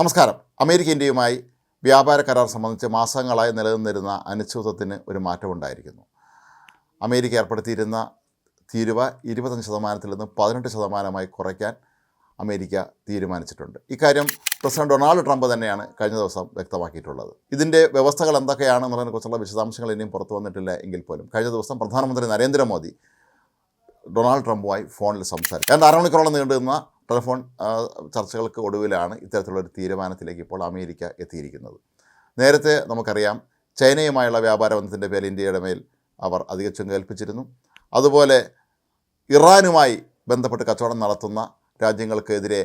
നമസ്കാരം. അമേരിക്ക ഇന്ത്യയുമായി വ്യാപാര കരാർ സംബന്ധിച്ച് മാസങ്ങളായി നിലനിന്നിരുന്ന അനിശ്ചിതത്വത്തിന് ഒരു മാറ്റമുണ്ടായിരിക്കുന്നു അമേരിക്ക ഏർപ്പെടുത്തിയിരുന്ന തീരുവ ഇരുപത്തഞ്ച് ശതമാനത്തിൽ നിന്ന് പതിനെട്ട് ശതമാനമായി കുറയ്ക്കാൻ അമേരിക്ക തീരുമാനിച്ചിട്ടുണ്ട്. ഇക്കാര്യം പ്രസിഡന്റ് ഡൊണാൾഡ് ട്രംപ് തന്നെയാണ് കഴിഞ്ഞ ദിവസം വ്യക്തമാക്കിയിട്ടുള്ളത്. ഇതിന്റെ വ്യവസ്ഥകൾ എന്തൊക്കെയാണെന്നുള്ളതിനെക്കുറിച്ചുള്ള വിശദാംശങ്ങൾ ഇനിയും പുറത്തു വന്നിട്ടില്ല എങ്കിൽ പോലും കഴിഞ്ഞ ദിവസം പ്രധാനമന്ത്രി നരേന്ദ്രമോദി ഡൊണാൾഡ് ട്രംപുമായി ഫോണിൽ സംസാരിച്ചു. രണ്ട് അരമണിക്കൂറോളം നീണ്ടുനിന്ന ടെലിഫോൺ ചർച്ചകൾക്ക് ഒടുവിലാണ് ഇത്തരത്തിലുള്ള ഒരു തീരുമാനത്തിലേക്ക് ഇപ്പോൾ അമേരിക്ക എത്തിയിരിക്കുന്നത്. നേരത്തെ നമുക്കറിയാം ചൈനയുമായുള്ള വ്യാപാര ബന്ധത്തിന്റെ പേരിൽ ഇന്ത്യയുടെ മേൽ അവർ അധിക ചുങ്കേൽപ്പിച്ചിരുന്നു അതുപോലെ ഇറാനുമായി ബന്ധപ്പെട്ട് കച്ചവടം നടത്തുന്ന രാജ്യങ്ങൾക്കെതിരെ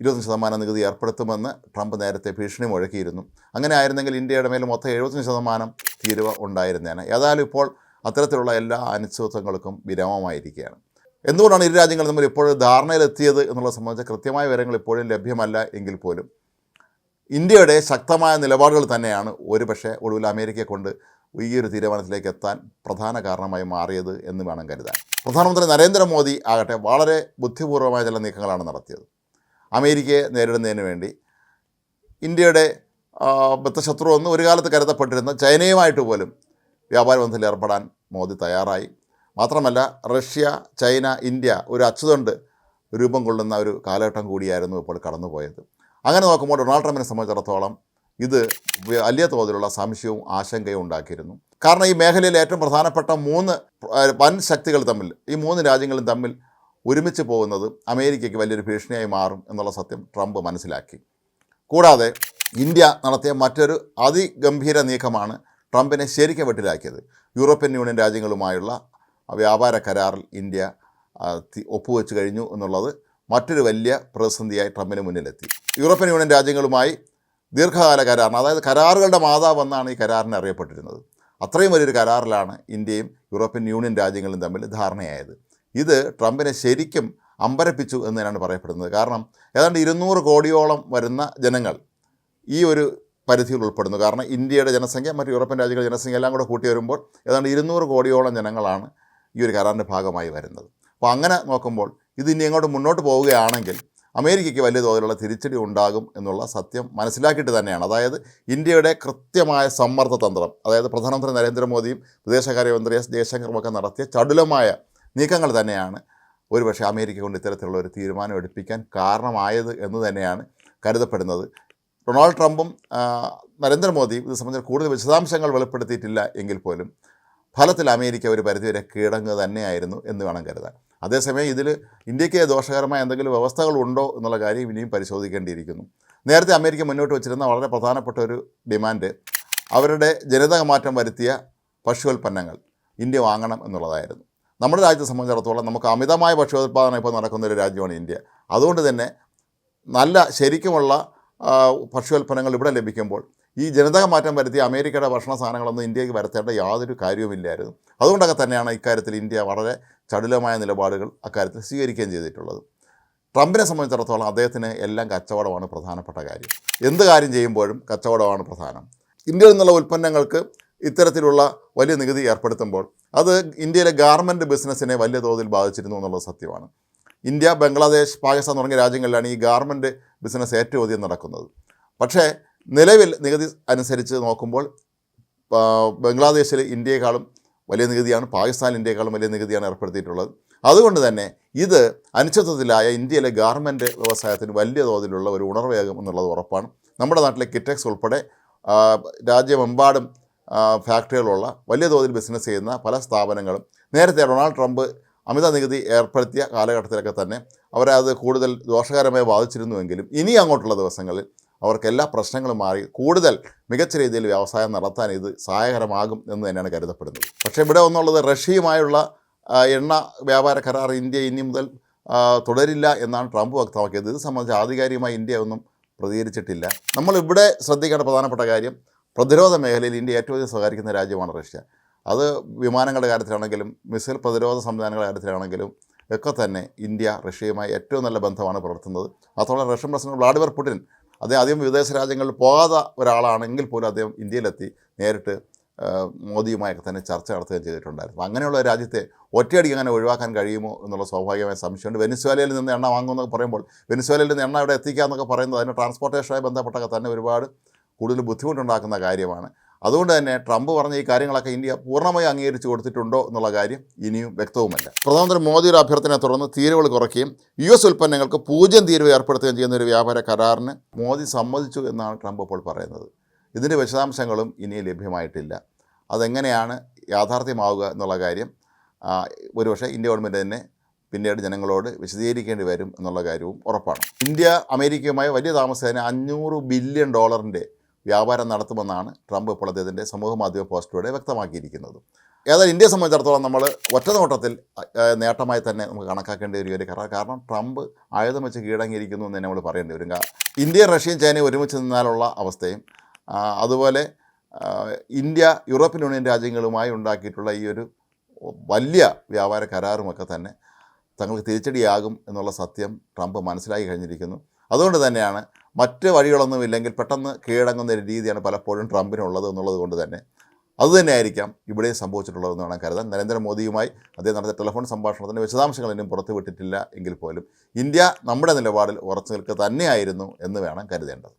ഇരുപത്തഞ്ച് ശതമാനം നികുതി ഏർപ്പെടുത്തുമെന്ന് ട്രംപ് നേരത്തെ ഭീഷണി മുഴക്കിയിരുന്നു അങ്ങനെ ആയിരുന്നെങ്കിൽ ഇന്ത്യയുടെ മേൽ മൊത്തം എഴുപത്തഞ്ച് ശതമാനം തീരുവ ഉണ്ടായിരുന്നേനെ. ഏതായാലും ഇപ്പോൾ അത്തരത്തിലുള്ള എല്ലാ അനിശ്ചിതത്വങ്ങൾക്കും വിരാമമായിരിക്കുകയാണ്. എന്തുകൊണ്ടാണ് ഇരു രാജ്യങ്ങളും തമ്മിൽ ഇപ്പോഴും ധാരണയിലെത്തിയത് എന്നുള്ളത് സംബന്ധിച്ച കൃത്യമായ വിവരങ്ങൾ ഇപ്പോഴും ലഭ്യമല്ല എങ്കിൽ പോലും. ഇന്ത്യയുടെ ശക്തമായ നിലപാടുകൾ തന്നെയാണ് ഒരുപക്ഷെ ഒടുവിൽ അമേരിക്കയെ കൊണ്ട് ഈ ഒരു തീരുമാനത്തിലേക്ക് എത്താൻ പ്രധാന കാരണമായി മാറിയത് എന്ന് വേണം കരുതാൻ. പ്രധാനമന്ത്രി നരേന്ദ്രമോദി ആകട്ടെ വളരെ ബുദ്ധിപൂർവമായ ചില നീക്കങ്ങളാണ് നടത്തിയത്. അമേരിക്കയെ നേരിടുന്നതിന് വേണ്ടി. ഇന്ത്യയുടെ ബദ്ധശത്രു എന്ന് ഒരു കാലത്ത് കരുതപ്പെട്ടിരുന്ന ചൈനയുമായിട്ട് പോലും വ്യാപാര ബന്ധത്തിൽ ഏർപ്പെടാൻ മോദി തയ്യാറായി. മാത്രമല്ല റഷ്യ ചൈന ഇന്ത്യ ഒരു അച്ചുതണ്ട് രൂപം കൊള്ളുന്ന ഒരു കാലഘട്ടം കൂടിയായിരുന്നു ഇപ്പോൾ കടന്നുപോയത്. അങ്ങനെ നോക്കുമ്പോൾ ഡൊണാൾഡ് ട്രംപിനെ സംബന്ധിച്ചിടത്തോളം ഇത് വലിയ തോതിലുള്ള സംശയവും ആശങ്കയും ഉണ്ടാക്കിയിരുന്നു. കാരണം ഈ മേഖലയിൽ ഏറ്റവും പ്രധാനപ്പെട്ട മൂന്ന് വൻ ശക്തികൾ തമ്മിൽ ഈ മൂന്ന് രാജ്യങ്ങളും തമ്മിൽ ഒരുമിച്ച് പോകുന്നത് അമേരിക്കയ്ക്ക് വലിയൊരു ഭീഷണിയായി മാറും എന്നുള്ള സത്യം ട്രംപ് മനസ്സിലാക്കി. കൂടാതെ ഇന്ത്യ നടത്തിയ മറ്റൊരു അതിഗംഭീര നീക്കമാണ് ട്രംപിനെ ശരിക്കും വെട്ടിലാക്കിയത്. യൂറോപ്യൻ യൂണിയൻ രാജ്യങ്ങളുമായുള്ള വ്യാപാര കരാറിൽ ഇന്ത്യ ഒപ്പുവെച്ച് കഴിഞ്ഞു എന്നുള്ളത് മറ്റൊരു വലിയ പ്രതിസന്ധിയായി ട്രംപിന് മുന്നിലെത്തി. യൂറോപ്യൻ യൂണിയൻ രാജ്യങ്ങളുമായി ദീർഘകാല കരാറിന് അതായത് കരാറുകളുടെ മാതാവ് എന്നാണ് ഈ കരാറിനെ അറിയപ്പെട്ടിരുന്നത്. അത്രയും വലിയൊരു കരാറിലാണ് ഇന്ത്യയും യൂറോപ്യൻ യൂണിയൻ രാജ്യങ്ങളും തമ്മിൽ ധാരണയായത്. ഇത് ട്രംപിനെ ശരിക്കും അമ്പരപ്പിച്ചു എന്ന് തന്നെയാണ് പറയപ്പെടുന്നത്. കാരണം ഏതാണ്ട് ഇരുന്നൂറ് കോടിയോളം വരുന്ന ജനങ്ങൾ ഈ ഒരു പരിധിയിൽ ഉൾപ്പെടുന്നു. കാരണം ഇന്ത്യയുടെ ജനസംഖ്യ മറ്റ് യൂറോപ്യൻ രാജ്യങ്ങളുടെ ജനസംഖ്യ എല്ലാം കൂടെ കൂട്ടി വരുമ്പോൾ ഏതാണ്ട് ഇരുന്നൂറ് കോടിയോളം ജനങ്ങളാണ് ഈ ഒരു കരാറിന്റെ ഭാഗമായി വരുന്നത്. അപ്പോൾ അങ്ങനെ നോക്കുമ്പോൾ ഇത് ഇനി എങ്ങോട്ട് മുന്നോട്ട് പോവുകയാണെങ്കിൽ അമേരിക്കയ്ക്ക് വലിയ തോതിലുള്ള തിരിച്ചടി ഉണ്ടാകും എന്നുള്ള സത്യം മനസ്സിലാക്കിയിട്ട് തന്നെയാണ്. അതായത് ഇന്ത്യയുടെ കൃത്യമായ സമ്മർദ്ദ തന്ത്രം അതായത് പ്രധാനമന്ത്രി നരേന്ദ്രമോദിയും വിദേശകാര്യമന്ത്രി എസ് ജയശങ്കറുമൊക്കെ നടത്തിയ ചടുലമായ നീക്കങ്ങൾ തന്നെയാണ് ഒരുപക്ഷെ അമേരിക്ക കൊണ്ട് ഇത്തരത്തിലുള്ള ഒരു തീരുമാനം എടുപ്പിക്കാൻ കാരണമായത് എന്ന് തന്നെയാണ് കരുതപ്പെടുന്നത്. ഡൊണാൾഡ് ട്രംപും നരേന്ദ്രമോദിയും ഇത് സംബന്ധിച്ച് കൂടുതൽ വിശദാംശങ്ങൾ വെളിപ്പെടുത്തിയിട്ടില്ല എങ്കിൽ പോലും ഫലത്തിൽ അമേരിക്ക ഒരു പരിധിവരെ കീഴടങ്ങുക തന്നെയായിരുന്നു എന്ന് വേണം കരുതാൻ. അതേസമയം ഇതിൽ ഇന്ത്യയ്ക്ക് ദോഷകരമായ എന്തെങ്കിലും വ്യവസ്ഥകളുണ്ടോ എന്നുള്ള കാര്യം ഇനിയും പരിശോധിക്കേണ്ടിയിരിക്കുന്നു. നേരത്തെ അമേരിക്ക മുന്നോട്ട് വച്ചിരുന്ന വളരെ പ്രധാനപ്പെട്ട ഒരു ഡിമാൻഡ് അവരുടെ ജനിതക മാറ്റം വരുത്തിയ ഭക്ഷ്യോൽപ്പന്നങ്ങൾ ഇന്ത്യ വാങ്ങണം എന്നുള്ളതായിരുന്നു. നമ്മുടെ രാജ്യത്തെ സംബന്ധിച്ചിടത്തോളം നമുക്ക് അമിതമായ ഭക്ഷ്യോത്പാദനം ഇപ്പോൾ നടക്കുന്ന ഒരു രാജ്യമാണ് ഇന്ത്യ. അതുകൊണ്ട് തന്നെ നല്ല ശരിക്കുമുള്ള ഭക്ഷ്യോൽപ്പന്നങ്ങൾ ഇവിടെ ലഭിക്കുമ്പോൾ ഈ ജനിതക മാറ്റം വരുത്തിയ അമേരിക്കയുടെ ഭക്ഷണ സാധനങ്ങളൊന്നും ഇന്ത്യയ്ക്ക് വരുത്തേണ്ട യാതൊരു കാര്യവുമില്ലായിരുന്നു. അതുകൊണ്ടൊക്കെ തന്നെയാണ് ഇക്കാര്യത്തിൽ ഇന്ത്യ വളരെ ചടുലമായ നിലപാടുകൾ അക്കാര്യത്തിൽ സ്വീകരിക്കുകയും ചെയ്തിട്ടുള്ളത്. ട്രംപിനെ സംബന്ധിച്ചിടത്തോളം അദ്ദേഹത്തിന് എല്ലാം കച്ചവടമാണ് പ്രധാനപ്പെട്ട കാര്യം. എന്ത് കാര്യം ചെയ്യുമ്പോഴും കച്ചവടമാണ് പ്രധാനം. ഇന്ത്യയിൽ നിന്നുള്ള ഉൽപ്പന്നങ്ങൾക്ക് ഇത്തരത്തിലുള്ള വലിയ നികുതി ഏർപ്പെടുത്തുമ്പോൾ അത് ഇന്ത്യയിലെ ഗാർമെന്റ് ബിസിനസ്സിനെ വലിയ തോതിൽ ബാധിച്ചിരുന്നു എന്നുള്ളത് സത്യമാണ്. ഇന്ത്യ ബംഗ്ലാദേശ് പാകിസ്ഥാൻ തുടങ്ങിയ രാജ്യങ്ങളിലാണ് ഈ ഗാർമെന്റ് ബിസിനസ് ഏറ്റവും അധികം നടക്കുന്നത്. പക്ഷേ നിലവിൽ നികുതി അനുസരിച്ച് നോക്കുമ്പോൾ ബംഗ്ലാദേശിൽ ഇന്ത്യയെക്കാളും വലിയ നികുതിയാണ് പാകിസ്ഥാൻ ഇന്ത്യയെക്കാളും വലിയ നികുതിയാണ് ഏർപ്പെടുത്തിയിട്ടുള്ളത്. അതുകൊണ്ട് തന്നെ ഇത് അനിശ്ചിതത്വത്തിലായ ഇന്ത്യയിലെ ഗാർമെന്റ് വ്യവസായത്തിന് വലിയ തോതിലുള്ള ഒരു ഉണർവേഗം എന്നുള്ളത് ഉറപ്പാണ്. നമ്മുടെ നാട്ടിലെ കിറ്റക്സ് ഉൾപ്പെടെ രാജ്യമെമ്പാടും ഫാക്ടറികളുള്ള വലിയ തോതിൽ ബിസിനസ് ചെയ്യുന്ന പല സ്ഥാപനങ്ങളും നേരത്തെ ഡൊണാൾഡ് ട്രംപ് അമിത നികുതി ഏർപ്പെടുത്തിയ കാലഘട്ടത്തിലൊക്കെ തന്നെ അവരെ അത് കൂടുതൽ ദോഷകരമായി ബാധിച്ചിരുന്നുവെങ്കിലും ഇനി അങ്ങോട്ടുള്ള ദിവസങ്ങളിൽ അവർക്ക് എല്ലാ പ്രശ്നങ്ങളും മാറി കൂടുതൽ മികച്ച രീതിയിൽ വ്യവസായം നടത്താൻ ഇത് സഹായകരമാകും എന്ന് തന്നെയാണ് കരുതപ്പെടുന്നത്. പക്ഷേ ഇവിടെ ഒന്നുള്ളത് റഷ്യയുമായുള്ള എണ്ണ വ്യാപാര കരാർ ഇന്ത്യ ഇനി മുതൽ തുടരില്ല എന്നാണ് ട്രംപ് വ്യക്തമാക്കിയത്. ഇത് സംബന്ധിച്ച് ആധികാരികമായി ഇന്ത്യ ഒന്നും പ്രതികരിച്ചിട്ടില്ല. നമ്മളിവിടെ ശ്രദ്ധിക്കേണ്ട പ്രധാനപ്പെട്ട കാര്യം പ്രതിരോധ മേഖലയിൽ ഇന്ത്യ ഏറ്റവും അധികം സഹകരിക്കുന്ന രാജ്യമാണ് റഷ്യ. അത് വിമാനങ്ങളുടെ കാര്യത്തിലാണെങ്കിലും മിസൈൽ പ്രതിരോധ സംവിധാനങ്ങളുടെ കാര്യത്തിലാണെങ്കിലും ഒക്കെ തന്നെ ഇന്ത്യ റഷ്യയുമായി ഏറ്റവും നല്ല ബന്ധമാണ് പുലർത്തുന്നത്. മാത്രമല്ല റഷ്യൻ പ്രസിഡന്റ് വ്ളാഡിമിർ പുടിൻ അദ്ദേഹം ആദ്യം വിദേശ രാജ്യങ്ങളിൽ പോകാത്ത ഒരാളാണെങ്കിൽ പോലും അദ്ദേഹം ഇന്ത്യയിലെത്തി നേരിട്ട് മോദിയുമായൊക്കെ തന്നെ ചർച്ച നടത്തുകയും ചെയ്തിട്ടുണ്ടായിരുന്നു. അങ്ങനെയുള്ള രാജ്യത്തെ ഒറ്റയടിക്ക് അങ്ങനെ ഒഴിവാക്കാൻ കഴിയുമോ എന്നുള്ള സ്വാഭാവികമായ സംശയമുണ്ട്. വെനിസ്വേലയിൽ നിന്ന് എണ്ണ വാങ്ങുമെന്നൊക്കെ പറയുമ്പോൾ വെനിസ്വേലയിൽ നിന്ന് എണ്ണ ഇവിടെ എത്തിക്കാമെന്നൊക്കെ പറയുന്നത് അതിന് ട്രാൻസ്പോർട്ടേഷനുമായി ബന്ധപ്പെട്ടൊക്കെ തന്നെ ഒരുപാട് കൂടുതൽ ബുദ്ധിമുട്ടുണ്ടാക്കുന്ന കാര്യമാണ്. അതുകൊണ്ട് തന്നെ ട്രംപ് പറഞ്ഞ ഈ കാര്യങ്ങളൊക്കെ ഇന്ത്യ പൂർണമായി അംഗീകരിച്ചു കൊടുത്തിട്ടുണ്ടോ എന്നുള്ള കാര്യം ഇനിയും വ്യക്തവുമല്ല. പ്രധാനമന്ത്രി മോദിയുടെ അഭ്യർത്ഥനയെ തുടർന്ന് തീരുവകൾ കുറയ്ക്കുകയും യു എസ് ഉൽപ്പന്നങ്ങൾക്ക് പൂജ്യം തീരുവ ഏർപ്പെടുത്തുകയും ചെയ്യുന്ന ഒരു വ്യാപാര കരാറിന് മോദി സമ്മതിച്ചു എന്നാണ് ട്രംപ് ഇപ്പോൾ പറയുന്നത്. ഇതിന്റെ വിശദാംശങ്ങളും ഇനി ലഭ്യമായിട്ടില്ല. അതെങ്ങനെയാണ് യാഥാർത്ഥ്യമാവുക എന്നുള്ള കാര്യം ഒരുപക്ഷെ ഇന്ത്യ ഗവൺമെന്റ് തന്നെ പിന്നീട് ജനങ്ങളോട് വിശദീകരിക്കേണ്ടി വരും എന്നുള്ള കാര്യവും ഉറപ്പാണ്. ഇന്ത്യ അമേരിക്കയുമായി വലിയ താമസേന അഞ്ഞൂറ് ബില്യൺ ഡോളറിന്റെ വ്യാപാരം നടത്തുമെന്നാണ് ട്രംപ് ഇപ്പോൾ അദ്ദേഹത്തിന്റെ സമൂഹ മാധ്യമ പോസ്റ്റിലൂടെ വ്യക്തമാക്കിയിരിക്കുന്നത്. ഏതായാലും ഇന്ത്യയെ സംബന്ധിച്ചിടത്തോളം നമ്മൾ ഒറ്റ നോട്ടത്തിൽ നേട്ടമായി തന്നെ നമുക്ക് കണക്കാക്കേണ്ട ഒരു കാര്യം കാരണം ട്രംപ് ആയുധം വെച്ച് കീഴടങ്ങിയിരിക്കുന്നു എന്ന് നമ്മൾ പറയേണ്ടി വരും. ഇന്ത്യ റഷ്യയും ചൈനയും ഒരുമിച്ച് നിന്നാലുള്ള അവസ്ഥയും അതുപോലെ ഇന്ത്യ യൂറോപ്യൻ യൂണിയൻ രാജ്യങ്ങളുമായി ഉണ്ടാക്കിയിട്ടുള്ള ഈ ഒരു വലിയ വ്യാപാര കരാറുമൊക്കെ തന്നെ തങ്ങൾക്ക് തിരിച്ചടിയാകും എന്നുള്ള സത്യം ട്രംപ് മനസ്സിലാക്കി കഴിഞ്ഞിരിക്കുന്നു. അതുകൊണ്ട് തന്നെയാണ് മറ്റ് വഴികളൊന്നും ഇല്ലെങ്കിൽ പെട്ടെന്ന് കീഴടങ്ങുന്ന ഒരു രീതിയാണ് പലപ്പോഴും ട്രംപിനുള്ളത് എന്നുള്ളത് കൊണ്ട് തന്നെ. അതുതന്നെയായിരിക്കാം ഇവിടെയും സംഭവിച്ചിട്ടുള്ളതെന്ന് വേണം കരുതാൻ. നരേന്ദ്രമോദിയുമായി അദ്ദേഹം നടത്തിയ ടെലിഫോൺ സംഭാഷണത്തിന്റെ വിശദാംശങ്ങൾ ഇനിയും പുറത്തുവിട്ടിട്ടില്ല എങ്കിൽ പോലും ഇന്ത്യ നമ്മുടെ നിലപാടിൽ ഉറച്ചു നിൽക്കുക തന്നെയായിരുന്നു എന്ന് വേണം കരുതേണ്ടത്.